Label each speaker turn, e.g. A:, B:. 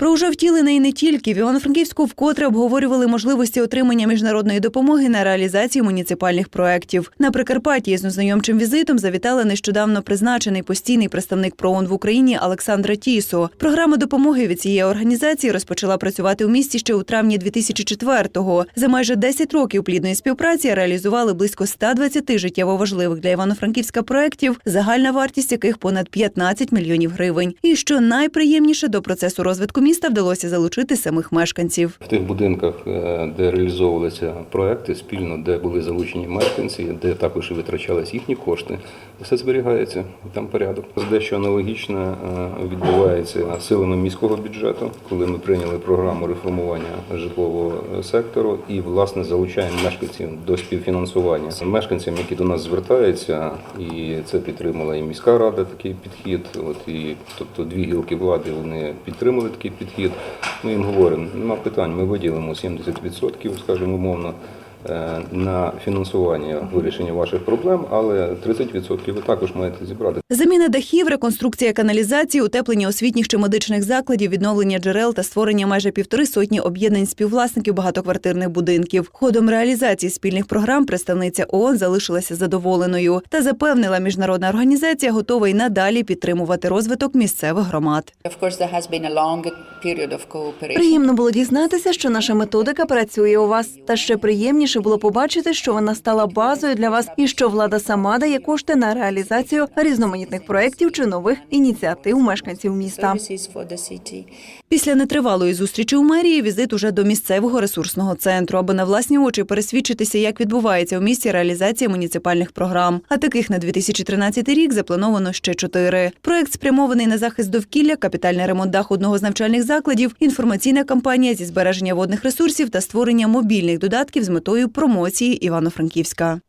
A: Про уже втілене і не тільки в Івано-Франківську вкотре обговорювали можливості отримання міжнародної допомоги на реалізацію муніципальних проєктів. На Прикарпатті з ознайомчим візитом завітала нещодавно призначений постійний представник ПРООН в Україні Олександра Тісо. Програма допомоги від цієї організації розпочала працювати у місті ще у травні 2004-го. За майже 10 років плідної співпраці реалізували близько 120 життєво важливих для Івано-Франківська проєктів, загальна вартість яких понад 15 мільйонів гривень. І що найприємніше до процесу розвитку міста вдалося залучити самих мешканців.
B: В тих будинках, е, де реалізовувалися проекти спільно, де були залучені мешканці, де також і витрачались їхні кошти, все зберігається там порядок. Дещо аналогічне е, відбувається силами міського бюджету, коли ми прийняли програму реформування житлового сектору і власне залучаємо мешканців до співфінансування. Мешканцям, які до нас звертаються, і це підтримала і міська рада такий підхід. От і тобто дві гілки влади вони підтримали такий підхід. Ми їм говоримо, нема питань, ми виділимо 70%, скажімо умовно, на фінансування вирішення ваших проблем, але 30% ви також маєте зібрати.
A: Заміна дахів, реконструкція каналізації, утеплення освітніх чи медичних закладів, відновлення джерел та створення майже півтори сотні об'єднань співвласників багатоквартирних будинків. Ходом реалізації спільних програм представниця ООН залишилася задоволеною та запевнила, міжнародна організація готова й надалі підтримувати розвиток місцевих громад.
C: Приємно було дізнатися, що наша методика працює у вас. Та ще приємніше було побачити, що вона стала базою для вас і що влада сама дає кошти на реалізацію різноманітних проєктів чи нових ініціатив мешканців міста.
A: Після нетривалої зустрічі у мерії візит уже до місцевого ресурсного центру, аби на власні очі пересвідчитися, як відбувається у місті реалізація муніципальних програм. А таких на 2013 рік заплановано ще чотири. Проект спрямований на захист довкілля, капітальний ремонт даху одного з навчальних закладів, інформаційна кампанія зі збереження водних ресурсів та створення мобільних додатків з метою промоції Івано-Франківська.